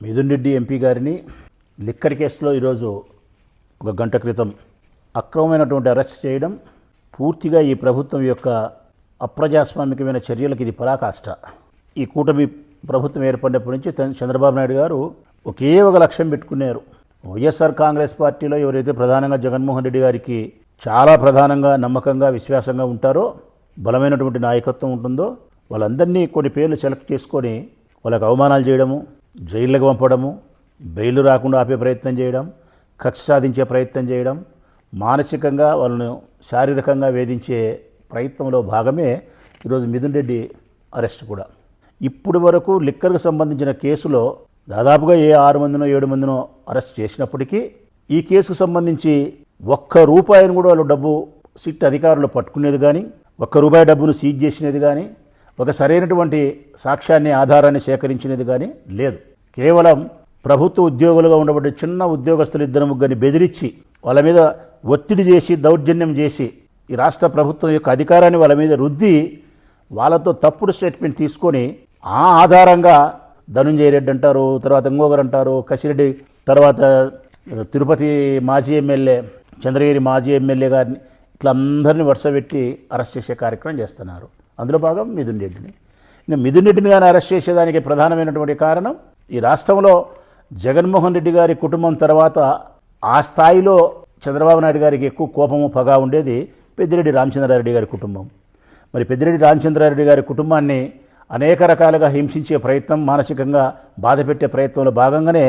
Mithun Reddy MP గారిని liquor కేసులో ఈరోజు ఒక గంట క్రితం అక్రమమైనటువంటి అరెస్ట్ చేయడం పూర్తిగా ఈ ప్రభుత్వం యొక్క అప్రజాస్వామికమైన చర్యలకు ఇది పరాకాష్ట. ఈ కూటమి ప్రభుత్వం ఏర్పడినప్పటి నుంచి చంద్రబాబు నాయుడు గారు ఒకే ఒక లక్ష్యం పెట్టుకున్నారు. వైఎస్ఆర్ కాంగ్రెస్ పార్టీలో ఎవరైతే ప్రధానంగా జగన్మోహన్ రెడ్డి గారికి చాలా ప్రధానంగా నమ్మకంగా విశ్వాసంగా ఉంటారో బలమైనటువంటి నాయకత్వం ఉంటుందో వాళ్ళందరినీ కొన్ని పేర్లు సెలెక్ట్ చేసుకొని వాళ్ళకి అవమానాలు చేయడము జైళ్ళకు పంపడము బెయిల్ రాకుండా ఆపే ప్రయత్నం చేయడం కక్ష సాధించే ప్రయత్నం చేయడం మానసికంగా వాళ్ళను శారీరకంగా వేధించే ప్రయత్నంలో భాగమే ఈరోజు మిథున్ రెడ్డి అరెస్ట్ కూడా. ఇప్పుడు వరకు లిక్కర్కు సంబంధించిన కేసులో దాదాపుగా ఏ ఆరు మందినో ఏడు మందినో అరెస్ట్ చేసినప్పటికీ ఈ కేసుకు సంబంధించి ఒక్క రూపాయిని కూడా వాళ్ళు డబ్బు సిట్ అధికారులు పట్టుకునేది కానీ ఒక్క రూపాయి డబ్బును సీజ్ చేసినది కానీ ఒక సరైనటువంటి సాక్ష్యాన్ని ఆధారాన్ని సేకరించినది కానీ లేదు. కేవలం ప్రభుత్వ ఉద్యోగులుగా ఉండబడే చిన్న ఉద్యోగస్తులు ఇద్దరు ముగ్గురిని బెదిరించి వాళ్ళ మీద ఒత్తిడి చేసి దౌర్జన్యం చేసి ఈ రాష్ట్ర ప్రభుత్వం యొక్క అధికారాన్ని వాళ్ళ మీద రుద్ది వాళ్ళతో తప్పుడు స్టేట్మెంట్ తీసుకొని ఆ ఆధారంగా ధనుంజయ రెడ్డి అంటారు తర్వాత ఇంకొకరు అంటారు కసిరెడ్డి తర్వాత తిరుపతి మాజీ ఎమ్మెల్యే చంద్రగిరి మాజీ ఎమ్మెల్యే గారిని ఇట్లా అందరినీ వరుస పెట్టి అరెస్ట్ చేసే కార్యక్రమం చేస్తున్నారు. అందులో భాగం మిథున్ రెడ్డిని. ఇంకా మిథున్ రెడ్డిని కానీ అరెస్ట్ చేసేదానికి ప్రధానమైనటువంటి కారణం ఈ రాష్ట్రంలో జగన్మోహన్ రెడ్డి గారి కుటుంబం తర్వాత ఆ స్థాయిలో చంద్రబాబు నాయుడు గారికి ఎక్కువ కోపము పగా ఉండేది పెద్దిరెడ్డి రామచంద్రారెడ్డి గారి కుటుంబం. మరి పెద్దిరెడ్డి రామచంద్రారెడ్డి గారి కుటుంబాన్ని అనేక రకాలుగా హింసించే ప్రయత్నం మానసికంగా బాధపెట్టే ప్రయత్నంలో భాగంగానే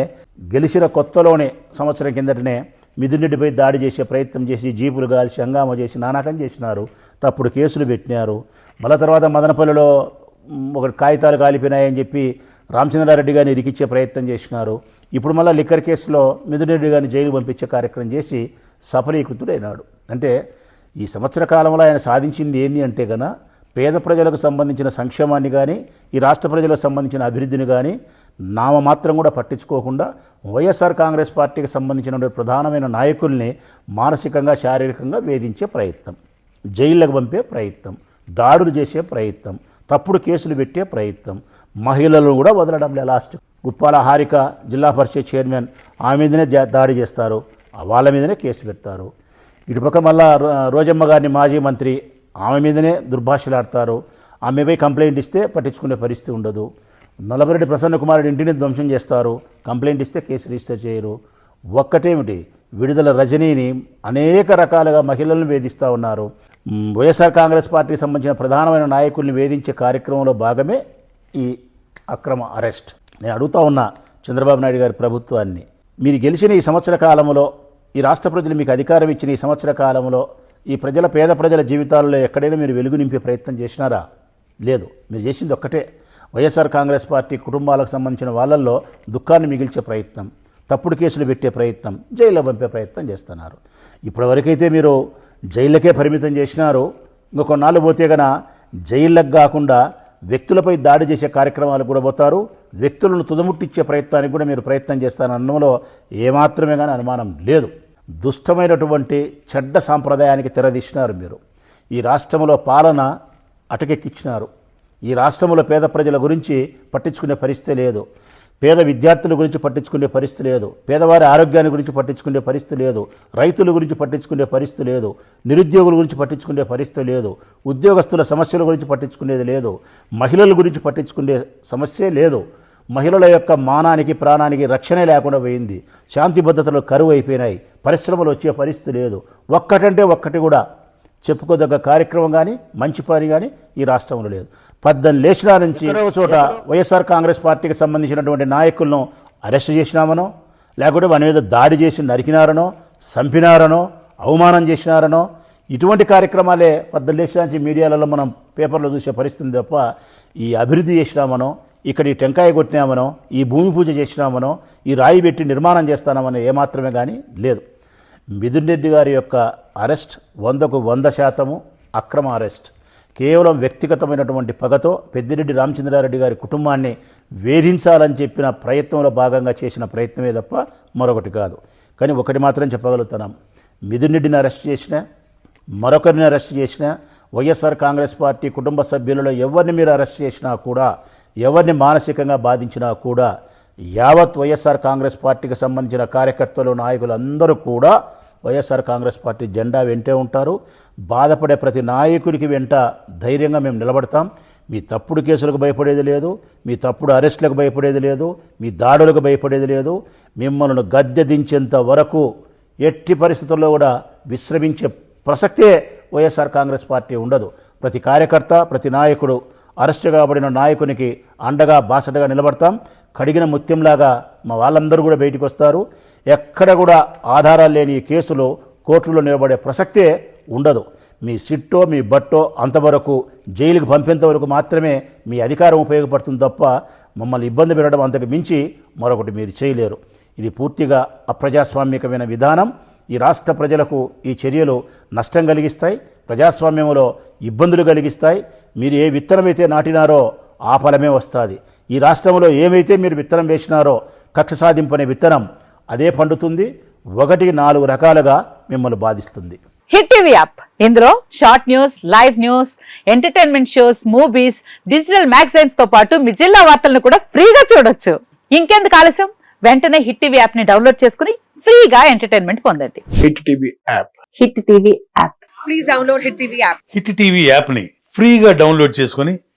గెలిచిన కొత్తలోనే సంవత్సరం కిందటనే మిథున్ రెడ్డిపై దాడి చేసే ప్రయత్నం చేసి జీపులు గాల్చి హంగామా చేసి నానాకం చేసినారు. తప్పుడు కేసులు పెట్టినారు. మళ్ళా తర్వాత మదనపల్లిలో ఒక కాగితాలు కాలిపోయినాయని చెప్పి రామచంద్రారెడ్డి గారిని ఇరికిచ్చే ప్రయత్నం చేసినారు. ఇప్పుడు మళ్ళీ లిక్కర్ కేసులో మిథునరెడ్డి గారిని జైలు పంపించే కార్యక్రమం చేసి సఫలీకృతుడైనాడు. అంటే ఈ సంవత్సర కాలంలో ఆయన సాధించింది ఏంటి అంటే గన పేద ప్రజలకు సంబంధించిన సంక్షేమాన్ని కానీ ఈ రాష్ట్ర ప్రజలకు సంబంధించిన అభివృద్ధిని కానీ నామమాత్రం కూడా పట్టించుకోకుండా వైఎస్ఆర్ కాంగ్రెస్ పార్టీకి సంబంధించిన ప్రధానమైన నాయకుల్ని మానసికంగా శారీరకంగా వేధించే ప్రయత్నం జైళ్ళకు పంపే ప్రయత్నం. దాడులు చేసే ప్రయత్నం తప్పుడు కేసులు పెట్టే ప్రయత్నం మహిళలను కూడా వదలడం లే లాస్ట్. ఉప్పాల హారిక జిల్లా పరిషత్ చైర్మన్ ఆమె మీదనే దాడి చేస్తారు వాళ్ళ మీదనే కేసు పెడతారు. ఇటుపక్క మళ్ళా రోజమ్మ గారిని మాజీ మంత్రి ఆమె మీదనే దుర్భాషలాడతారు. ఆమెపై కంప్లైంట్ ఇస్తే పట్టించుకునే పరిస్థితి ఉండదు. నల్లబరెడ్డి ప్రసన్న కుమారుడి ఇంటిని ధ్వంసం చేస్తారు కంప్లైంట్ ఇస్తే కేసు రిజిస్టర్ చేయరు. ఒక్కటేమిటి? విడుదల రజనీని అనేక రకాలుగా మహిళలను వేధిస్తూ ఉన్నారు. వైఎస్ఆర్ కాంగ్రెస్ పార్టీకి సంబంధించిన ప్రధానమైన నాయకుల్ని వేధించే కార్యక్రమంలో భాగమే ఈ అక్రమ అరెస్ట్. నేను అడుగుతా ఉన్న చంద్రబాబు నాయుడు గారి ప్రభుత్వాన్ని. మీరు గెలిచిన ఈ సంవత్సర కాలంలో ఈ రాష్ట్ర ప్రజలు మీకు అధికారం ఇచ్చిన ఈ సంవత్సర కాలంలో ఈ ప్రజల పేద ప్రజల జీవితాల్లో ఎక్కడైనా మీరు వెలుగు నింపే ప్రయత్నం చేసినారా? లేదు. మీరు చేసింది ఒక్కటే. వైఎస్ఆర్ కాంగ్రెస్ పార్టీ కుటుంబాలకు సంబంధించిన వాళ్ళల్లో దుఃఖాన్ని మిగిల్చే ప్రయత్నం తప్పుడు కేసులు పెట్టే ప్రయత్నం జైల్లో పంపే ప్రయత్నం చేస్తున్నారు. ఇప్పటివరకైతే మీరు జైళ్ళకే పరిమితం చేసినారు. ఇంకొన్నాళ్ళు కొన్నాళ్ళు పోతే గన జైళ్ళకు కాకుండా వ్యక్తులపై దాడి చేసే కార్యక్రమాలు కూడా పోతారు. వ్యక్తులను తుదముట్టిచ్చే ప్రయత్నానికి కూడా మీరు ప్రయత్నం చేస్తారనడంలో ఏమాత్రమే కానీ అనుమానం లేదు. దుష్టమైనటువంటి చెడ్డ సాంప్రదాయానికి తెరదీసినారు మీరు. ఈ రాష్ట్రంలో పాలన అటకెక్కించినారు ఈ రాష్ట్రంలో పేద ప్రజల గురించి పట్టించుకునే పరిస్థితి లేదు. పేద విద్యార్థుల గురించి పట్టించుకునే పరిస్థితి లేదు. పేదవారి ఆరోగ్యాన్ని గురించి పట్టించుకునే పరిస్థితి లేదు. రైతుల గురించి పట్టించుకునే పరిస్థితి లేదు. నిరుద్యోగుల గురించి పట్టించుకునే పరిస్థితి లేదు. ఉద్యోగస్తుల సమస్యల గురించి పట్టించుకునేది లేదు. మహిళల గురించి పట్టించుకునే సమస్యే లేదు. మహిళల యొక్క మానానికి ప్రాణానికి రక్షణ లేకుండా పోయింది. శాంతి భద్రతలు కరువు అయిపోయినాయి పరిశ్రమలు వచ్చే పరిస్థితి లేదు. ఒక్కటంటే ఒక్కటి కూడా చెప్పుకోదగ్గ కార్యక్రమం కానీ మంచి పని కానీ ఈ రాష్ట్రంలో లేదు. పద్దెనిమిది లేచిన నుంచి చోట వైఎస్ఆర్ కాంగ్రెస్ పార్టీకి సంబంధించినటువంటి నాయకులను అరెస్ట్ చేసినామనో లేకుంటే వాని మీద దాడి చేసి నరికినారనో చంపినారనో అవమానం చేసినారనో ఇటువంటి కార్యక్రమాలే పద్దెనిమిది లేచిన నుంచి మీడియాలలో మనం పేపర్లో చూసే పరిస్థితి తప్ప ఈ అభివృద్ధి చేసినామనో ఇక్కడ ఈ టెంకాయ కొట్టినామనో ఈ భూమి పూజ చేసినామనో ఈ రాయి పెట్టి నిర్మాణం చేస్తామనో ఏమాత్రమే కానీ లేదు. మిథున్ రెడ్డి గారి యొక్క అరెస్ట్ వందకు వంద శాతము అక్రమ అరెస్ట్. కేవలం వ్యక్తిగతమైనటువంటి పగతో పెద్దిరెడ్డి రామచంద్రారెడ్డి గారి కుటుంబాన్ని వేధించాలని చెప్పిన ప్రయత్నంలో భాగంగా చేసిన ప్రయత్నమే తప్ప మరొకటి కాదు. కానీ ఒకటి మాత్రం చెప్పగలుగుతున్నాం. మిథున్ రెడ్డిని అరెస్ట్ చేసినా మరొకరిని అరెస్ట్ చేసినా వైఎస్ఆర్ కాంగ్రెస్ పార్టీ కుటుంబ సభ్యులలో ఎవరిని మీరు అరెస్ట్ చేసినా కూడా ఎవరిని మానసికంగా బాధించినా కూడా యావత్ వైఎస్ఆర్ కాంగ్రెస్ పార్టీకి సంబంధించిన కార్యకర్తలు నాయకులు అందరూ కూడా వైఎస్ఆర్ కాంగ్రెస్ పార్టీ జెండా వెంటే ఉంటారు. బాధపడే ప్రతి నాయకుడికి వెంట ధైర్యంగా మేము నిలబడతాం. మీ తప్పుడు కేసులకు భయపడేది లేదు. మీ తప్పుడు అరెస్టులకు భయపడేది లేదు. మీ దాడులకు భయపడేది లేదు. మిమ్మల్ని గద్దె దించేంత వరకు ఎట్టి పరిస్థితుల్లో కూడా విశ్రమించే ప్రసక్తే వైఎస్ఆర్ కాంగ్రెస్ పార్టీ ఉండదు. ప్రతి కార్యకర్త ప్రతి నాయకుడు అరెస్టు కాబడిన నాయకునికి అండగా బాసటగా నిలబడతాం. కడిగిన ముత్యంలాగా మా వాళ్ళందరూ కూడా బయటికి వస్తారు. ఎక్కడ కూడా ఆధారాలు లేని ఈ కేసులు కోర్టులో నిలబడే ప్రసక్తే ఉండదు. మీ సిట్టో మీ బట్టో అంతవరకు జైలుకు పంపేంత వరకు మాత్రమే మీ అధికారం ఉపయోగపడుతుంది తప్ప మమ్మల్ని ఇబ్బంది పెట్టడం అంతకు మించి మరొకటి మీరు చేయలేరు. ఇది పూర్తిగా అప్రజాస్వామికమైన విధానం. ఈ రాష్ట్ర ప్రజలకు ఈ చర్యలు నష్టం కలిగిస్తాయి. ప్రజాస్వామ్యంలో ఇబ్బందులు కలిగిస్తాయి. మీరు ఏ విత్తనమైతే నాటినారో ఆ ఫలమే వస్తుంది. ఈ రాష్ట్రంలో ఏమైతే మీరు విత్తనం వేసినారో కక్ష సాధింపనే విత్తనం అదే పండుతుంది ఒకటికి నాలుగు రకాలుగా మిమ్మల్ని బాధిస్తుంది. Hit TV app. ఇందులో short news live news entertainment shows movies digital మ్యాగజైన్స్తో పాటు మీ జిల్లా వార్తలను కూడా ఫ్రీగా చూడొచ్చు. ఇంకెందుకు ఆలస్యం? వెంటనే హిట్ టీవీ యాప్ని డౌన్లోడ్ చేసుకుని ఫ్రీగా ఎంటర్టైన్మెంట్ పొందండి. Hit TV app. Hit TV app. Please download Hit TV app. Hit TV యాప్ని ఫ్రీగా డౌన్లోడ్ చేసుకొని